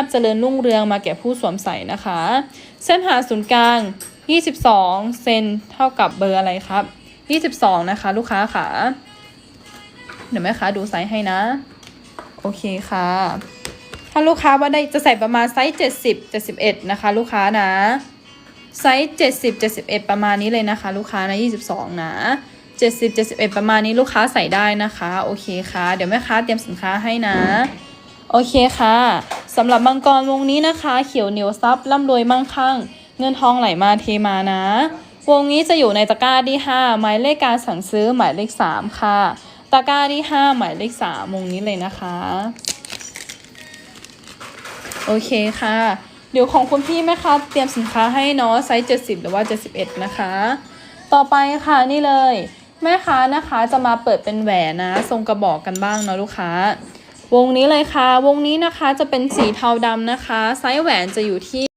พเจริญรุ่งเรืองมาแก่ผู้สวมใส่นะคะ เส้นผ่าศูนย์กลาง 22 เซนเท่ากับเบอร์อะไรครับ 22 นะคะ ลูกค้าค่ะเดี๋ยวแม่ค้าดูไซส์ให้นะ โอเคค่ะ ถ้าลูกค้าว่าได้จะใส่ประมาณไซส์ 70 71 นะคะ ลูกค้านะ ไซส์70 71 ประมาณนี้เลยนะคะ ลูกค้านะ 22 นะ70 71 ประมาณนี้ลูกค้าใส่ได้นะคะ โอเคค่ะ เดี๋ยวแม่ค้าเตรียมสินค้าให้นะ โอเคค่ะ สำหรับมังกรวงนี้นะคะ เขียวเหนียวซับร่ำรวยมั่งคั่ง เงินทองไหลมาเทมานะ วงนี้จะอยู่ในตะกร้าที่ 5 หมายเลขการสั่งซื้อหมายเลข 3 ค่ะ ตะกร้าที่ 5 หมายเลข 3 วงนี้เลยนะคะ โอเคค่ะ เดี๋ยวของคุณพี่แม่ค้าเตรียมสินค้าให้เนาะไซส์ 70 หรือว่า 71 นะคะ ต่อไปค่ะนี่เลย แม่ค้านะคะจะมาเปิดเป็นแหวนนะ ทรงกระบอกกันบ้างเนาะลูกค้า วงนี้เลยค่ะ วงนี้นะคะจะเป็นสีเทาดำนะคะ ไซส์แหวนจะอยู่ที่